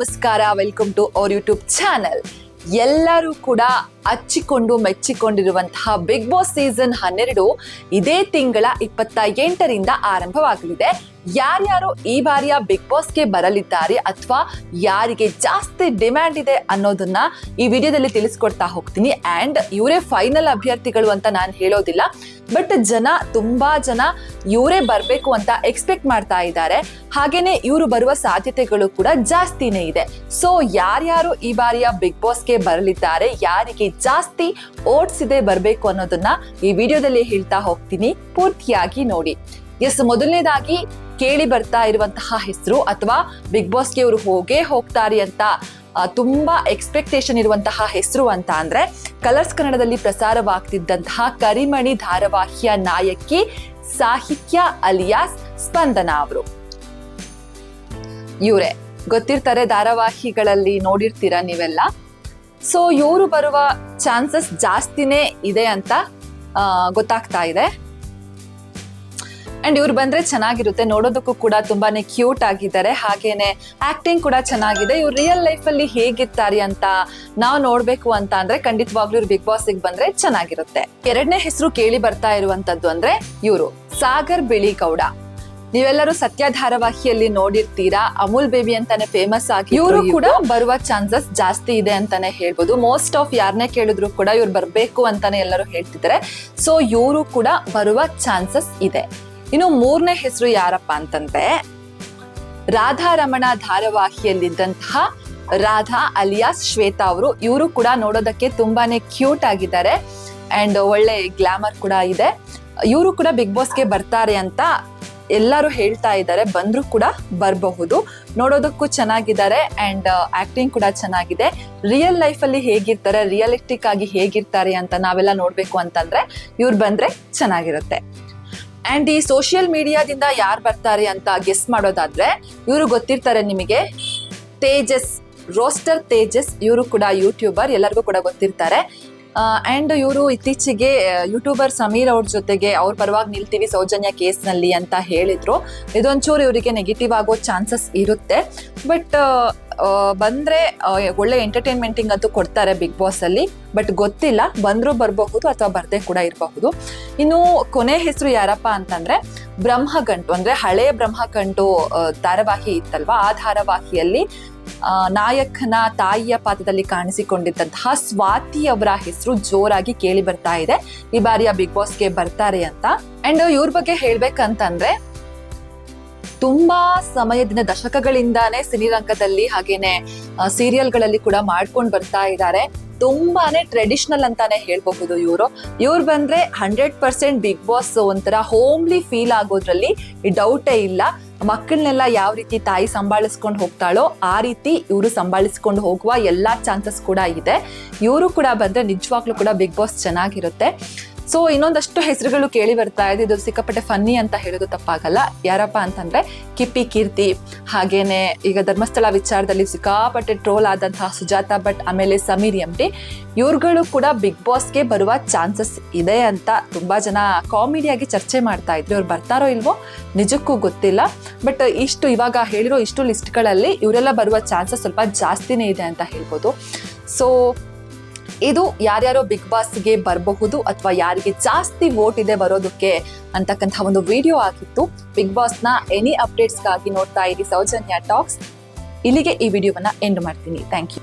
ನಮಸ್ಕಾರ welcome to our YouTube channel ಎಲ್ಲರೂ ಕೂಡ ಹಚ್ಚಿಕೊಂಡು ಮೆಚ್ಚಿಕೊಂಡಿರುವಂತಹ ಬಿಗ್ ಬಾಸ್ ಸೀಸನ್ ಹನ್ನೆರಡು ಇದೇ ತಿಂಗಳ ಇಪ್ಪತ್ತ ಎಂಟರಿಂದ ಆರಂಭವಾಗಲಿದೆ. ಯಾರ್ಯಾರು ಈ ಬಾರಿಯ ಬಿಗ್ ಬಾಸ್ಗೆ ಬರಲಿದ್ದಾರೆ ಅಥವಾ ಯಾರಿಗೆ ಜಾಸ್ತಿ ಡಿಮ್ಯಾಂಡ್ ಇದೆ ಅನ್ನೋದನ್ನ ಈ ವಿಡಿಯೋದಲ್ಲಿ ತಿಳಿಸ್ಕೊಡ್ತಾ ಹೋಗ್ತೀನಿ. ಆ್ಯಂಡ್ ಇವರೇ ಫೈನಲ್ ಅಭ್ಯರ್ಥಿಗಳು ಅಂತ ನಾನು ಹೇಳೋದಿಲ್ಲ. ಬಟ್ ಜನ, ತುಂಬಾ ಜನ ಇವರೇ ಬರಬೇಕು ಅಂತ ಎಕ್ಸ್ಪೆಕ್ಟ್ ಮಾಡ್ತಾ ಇದ್ದಾರೆ. ಹಾಗೇನೆ ಇವರು ಬರುವ ಸಾಧ್ಯತೆಗಳು ಕೂಡ ಜಾಸ್ತಿನೇ ಇದೆ. ಸೊ ಯಾರ್ಯಾರು ಈ ಬಾರಿಯ ಬಿಗ್ ಬಾಸ್ಗೆ ಬರಲಿದ್ದಾರೆ, ಯಾರಿಗೆ ಜಾಸ್ತಿ ಓಟ್ಸ್ ಇದೆ ಬರಬೇಕು ಅನ್ನೋದನ್ನ ಈ ವಿಡಿಯೋದಲ್ಲಿ ಹೇಳ್ತಾ ಹೋಗ್ತೀನಿ. ಪೂರ್ತಿಯಾಗಿ ನೋಡಿ. ಎಸ್ ಮೊದಲನೇದಾಗಿ ಕೇಳಿ ಬರ್ತಾ ಇರುವಂತಹ ಹೆಸರು ಅಥವಾ ಬಿಗ್ ಬಾಸ್ಗೆ ಇವರು ಹೋಗೇ ಹೋಗ್ತಾರೆ ಅಂತ ತುಂಬಾ ಎಕ್ಸ್ಪೆಕ್ಟೇಷನ್ ಇರುವಂತಹ ಹೆಸರು ಅಂತ ಅಂದ್ರೆ ಕಲರ್ಸ್ ಕನ್ನಡದಲ್ಲಿ ಪ್ರಸಾರವಾಗ್ತಿದ್ದಂತಹ ಕರಿಮಣಿ ಧಾರಾವಾಹಿಯ ನಾಯಕಿ ಸಾಹಿತ್ಯ ಅಲಿಯಾಸ್ ಸ್ಪಂದನ ಅವರು. ಇವರೇ, ಗೊತ್ತಿರ್ತಾರೆ ಧಾರಾವಾಹಿಗಳಲ್ಲಿ ನೋಡಿರ್ತೀರ ನೀವೆಲ್ಲ? ಸೊ ಇವರು ಬರುವ ಚಾನ್ಸಸ್ ಜಾಸ್ತಿನೇ ಇದೆ ಅಂತ ಗೊತ್ತಾಗ್ತಾ ಇದೆ. ಅಂಡ್ ಇವ್ರು ಬಂದ್ರೆ ಚೆನ್ನಾಗಿರುತ್ತೆ. ನೋಡೋದಕ್ಕೂ ಕೂಡ ತುಂಬಾನೇ ಕ್ಯೂಟ್ ಆಗಿದ್ದಾರೆ. ಹಾಗೇನೆ ಆಕ್ಟಿಂಗ್ ಕೂಡ ಚೆನ್ನಾಗಿದೆ. ಇವ್ರು ರಿಯಲ್ ಲೈಫ್ ಅಲ್ಲಿ ಹೇಗಿರ್ತಾರೆ ಅಂತ ನಾವು ನೋಡ್ಬೇಕು ಅಂತ ಅಂದ್ರೆ ಖಂಡಿತವಾಗ್ಲೂ ಇವ್ರು ಬಿಗ್ ಬಾಸ್ ಬಂದ್ರೆ ಚೆನ್ನಾಗಿರುತ್ತೆ. ಎರಡನೇ ಹೆಸರು ಕೇಳಿ ಬರ್ತಾ ಇರುವಂತದ್ದು ಅಂದ್ರೆ ಇವರು ಸಾಗರ್ ಬಿಳಿಗೌಡ. ನೀವೆಲ್ಲರೂ ಸತ್ಯ ಧಾರಾವಾಹಿಯಲ್ಲಿ ನೋಡಿರ್ತೀರಾ? ಅಮೂಲ್ ಬೇಬಿ ಅಂತಾನೆ ಫೇಮಸ್ ಆಗಿ ಇವರು ಕೂಡ ಬರುವ ಚಾನ್ಸಸ್ ಜಾಸ್ತಿ ಇದೆ ಅಂತಾನೆ ಹೇಳ್ಬೋದು. ಮೋಸ್ಟ್ ಆಫ್ ಯಾರನ್ನೇ ಕೇಳಿದ್ರು ಕೂಡ ಇವ್ರು ಬರ್ಬೇಕು ಅಂತಾನೆ ಎಲ್ಲರೂ ಹೇಳ್ತಿದ್ದಾರೆ. ಸೊ ಇವರು ಕೂಡ ಬರುವ ಚಾನ್ಸಸ್ ಇದೆ. ಇನ್ನು ಮೂರನೇ ಹೆಸರು ಯಾರಪ್ಪ ಅಂತಂದ್ರೆ ರಾಧಾರಮಣ ಧಾರಾವಾಹಿಯಲ್ಲಿದ್ದಂತಹ ರಾಧಾ ಅಲಿಯಾಸ್ ಶ್ವೇತಾ ಅವರು. ಇವರು ಕೂಡ ನೋಡೋದಕ್ಕೆ ತುಂಬಾನೇ ಕ್ಯೂಟ್ ಆಗಿದ್ದಾರೆ. ಅಂಡ್ ಒಳ್ಳೆ ಗ್ಲಾಮರ್ ಕೂಡ ಇದೆ. ಇವರು ಕೂಡ ಬಿಗ್ ಬಾಸ್ಗೆ ಬರ್ತಾರೆ ಅಂತ ಎಲ್ಲರೂ ಹೇಳ್ತಾ ಇದ್ದಾರೆ. ಬಂದರೂ ಕೂಡ ಬರಬಹುದು. ನೋಡೋದಕ್ಕೂ ಚೆನ್ನಾಗಿದ್ದಾರೆ. ಅಂಡ್ ಆಕ್ಟಿಂಗ್ ಕೂಡ ಚೆನ್ನಾಗಿದೆ. ರಿಯಲ್ ಲೈಫ್ ಅಲ್ಲಿ ಹೇಗಿರ್ತಾರೆ? ರಿಯಲಿಸ್ಟಿಕ್ ಆಗಿ ಹೇಗಿರ್ತಾರೆ ಅಂತ ನಾವೆಲ್ಲ ನೋಡಬೇಕು ಅಂತಂದ್ರೆ ಇವ್ರು ಬಂದ್ರೆ ಚೆನ್ನಾಗಿರುತ್ತೆ. ಅಂಡ್ ಈ ಸೋಷಿಯಲ್ ಮೀಡಿಯಾದಿಂದ ಯಾರು ಬರ್ತಾರೆ ಅಂತ ಗೆಸ್ ಮಾಡೋದಾದ್ರೆ, ಇವರು ಗೊತ್ತಿರ್ತಾರೆ ನಿಮಗೆ. ತೇಜಸ್ ರೋಸ್ಟರ್ ತೇಜಸ್ ಇವರು ಕೂಡ ಯೂಟ್ಯೂಬರ್ ಎಲ್ಲರಿಗೂ ಕೂಡ ಗೊತ್ತಿರ್ತಾರೆ. ಅಂಡ್ ಇವರು ಇತ್ತೀಚೆಗೆ ಯೂಟ್ಯೂಬರ್ ಸಮೀರ್ ಅವ್ರ ಜೊತೆಗೆ ಅವ್ರ ಪರವಾಗಿ ನಿಲ್ತೀವಿ ಸೌಜನ್ಯ ಕೇಸ್ನಲ್ಲಿ ಅಂತ ಹೇಳಿದ್ರು. ಇದೊಂಚೂರು ಇವರಿಗೆ ನೆಗೆಟಿವ್ ಆಗೋ ಚಾನ್ಸಸ್ ಇರುತ್ತೆ. ಬಟ್ ಬಂದ್ರೆ ಒಳ್ಳೆ ಎಂಟರ್ಟೈನ್ಮೆಂಟಿಂಗ್ ಅಂತೂ ಕೊಡ್ತಾರೆ ಬಿಗ್ ಬಾಸ್ ಅಲ್ಲಿ ಬಟ್ ಗೊತ್ತಿಲ್ಲ, ಬಂದ್ರು ಬರಬಹುದು ಅಥವಾ ಬರ್ದೇ ಕೂಡ ಇರಬಹುದು. ಇನ್ನು ಕೊನೆ ಹೆಸರು ಯಾರಪ್ಪ ಅಂತಂದ್ರೆ ಬ್ರಹ್ಮಗಂಟು ಅಂದ್ರೆ ಹಳೆ ಬ್ರಹ್ಮಗಂಟು ಧಾರಾವಾಹಿ ಇತ್ತಲ್ವಾ, ಆ ಧಾರಾವಾಹಿಯಲ್ಲಿ ನಾಯಕನ ತಾಯಿಯ ಪಾತ್ರದಲ್ಲಿ ಕಾಣಿಸಿಕೊಂಡಿದ್ದಂತಹ ಸ್ವಾತಿ ಅವರ ಹೆಸರು ಜೋರಾಗಿ ಕೇಳಿ ಬರ್ತಾ ಇದೆ. ಈ ಬಾರಿಯ ಬಿಗ್ ಬಾಸ್ಗೆ ಬರ್ತಾರೆ ಅಂತ. ಅಂಡ್ ಇವ್ರ ಬಗ್ಗೆ ಹೇಳ್ಬೇಕಂತಂದ್ರೆ ತುಂಬಾ ಸಮಯದಿಂದ, ದಶಕಗಳಿಂದಾನೇ ಸಿನಿರಂಗದಲ್ಲಿ ಹಾಗೇನೆ ಸೀರಿಯಲ್ಗಳಲ್ಲಿ ಕೂಡ ಮಾಡ್ಕೊಂಡು ಬರ್ತಾ ಇದ್ದಾರೆ ತುಂಬಾನೇ ಟ್ರೆಡಿಷನಲ್ ಅಂತಾನೆ ಹೇಳ್ಬಹುದು ಇವರು. ಇವ್ರು ಬಂದ್ರೆ ಹಂಡ್ರೆಡ್ ಪರ್ಸೆಂಟ್ ಬಿಗ್ ಬಾಸ್ ಒಂಥರ ಹೋಮ್ಲಿ ಫೀಲ್ ಆಗೋದ್ರಲ್ಲಿ ಡೌಟೇ ಇಲ್ಲ. ಮಕ್ಕಳನ್ನೆಲ್ಲ ಯಾವ ರೀತಿ ತಾಯಿ ಸಂಭಾಳಿಸ್ಕೊಂಡು ಹೋಗ್ತಾಳೋ ಆ ರೀತಿ ಇವರು ಸಂಭಾಳಿಸ್ಕೊಂಡು ಹೋಗುವ ಎಲ್ಲಾ ಚಾನ್ಸಸ್ ಕೂಡ ಇದೆ. ಇವರು ಕೂಡ ಬಂದ್ರೆ ನಿಜವಾಗ್ಲೂ ಕೂಡ ಬಿಗ್ ಬಾಸ್ ಚೆನ್ನಾಗಿರುತ್ತೆ. ಸೊ ಇನ್ನೊಂದಷ್ಟು ಹೆಸರುಗಳು ಕೇಳಿ ಬರ್ತಾ ಇದೆ. ಇದು ಸಿಕ್ಕಾಪಟ್ಟೆ ಫನ್ನಿ ಅಂತ ಹೇಳೋದು ತಪ್ಪಾಗಲ್ಲ. ಯಾರಪ್ಪ ಅಂತಂದ್ರೆ ಕಿಪ್ಪಿ ಕೀರ್ತಿ. ಹಾಗೇನೆ ಈಗ ಧರ್ಮಸ್ಥಳ ವಿಚಾರದಲ್ಲಿ ಸಿಕ್ಕಾಪಟ್ಟೆ ಟ್ರೋಲ್ ಆದಂತಹ ಸುಜಾತಾ ಭಟ್, ಆಮೇಲೆ ಸಮೀರ್ ಎಂ ಟಿ ಇವ್ರುಗಳು ಕೂಡ ಬಿಗ್ ಬಾಸ್ಗೆ ಬರುವ ಚಾನ್ಸಸ್ ಇದೆ ಅಂತ ತುಂಬಾ ಜನ ಕಾಮಿಡಿಯಾಗಿ ಚರ್ಚೆ ಮಾಡ್ತಾ ಇದ್ರು. ಅವ್ರು ಬರ್ತಾರೋ ಇಲ್ವೋ ನಿಜಕ್ಕೂ ಗೊತ್ತಿಲ್ಲ. ಬಟ್ ಇಷ್ಟು ಇವಾಗ ಹೇಳಿರೋ ಇಷ್ಟು ಲಿಸ್ಟ್ಗಳಲ್ಲಿ ಇವರೆಲ್ಲ ಬರುವ ಚಾನ್ಸಸ್ ಸ್ವಲ್ಪ ಜಾಸ್ತಿನೇ ಇದೆ ಅಂತ ಹೇಳ್ಬೋದು. ಸೊ ಇದು ಯಾರ್ಯಾರೋ ಬಿಗ್ ಬಾಸ್ಗೆ ಬರಬಹುದು ಅಥವಾ ಯಾರಿಗೆ ಜಾಸ್ತಿ ವೋಟ್ ಇದೆ ಬರೋದಕ್ಕೆ ಅಂತಕ್ಕಂಥ ಒಂದು ವಿಡಿಯೋ ಆಗಿತ್ತು. ಬಿಗ್ ಬಾಸ್ನ ಎನಿ ಅಪ್ಡೇಟ್ಸ್ಗಾಗಿ ನೋಡ್ತಾ ಇರಿ ಸೌಜನ್ಯ ಟಾಕ್ಸ್ ಇಲ್ಲಿಗೆ ಈ ವಿಡಿಯೋವನ್ನ ಎಂಡ್ ಮಾಡ್ತೀನಿ. Thank you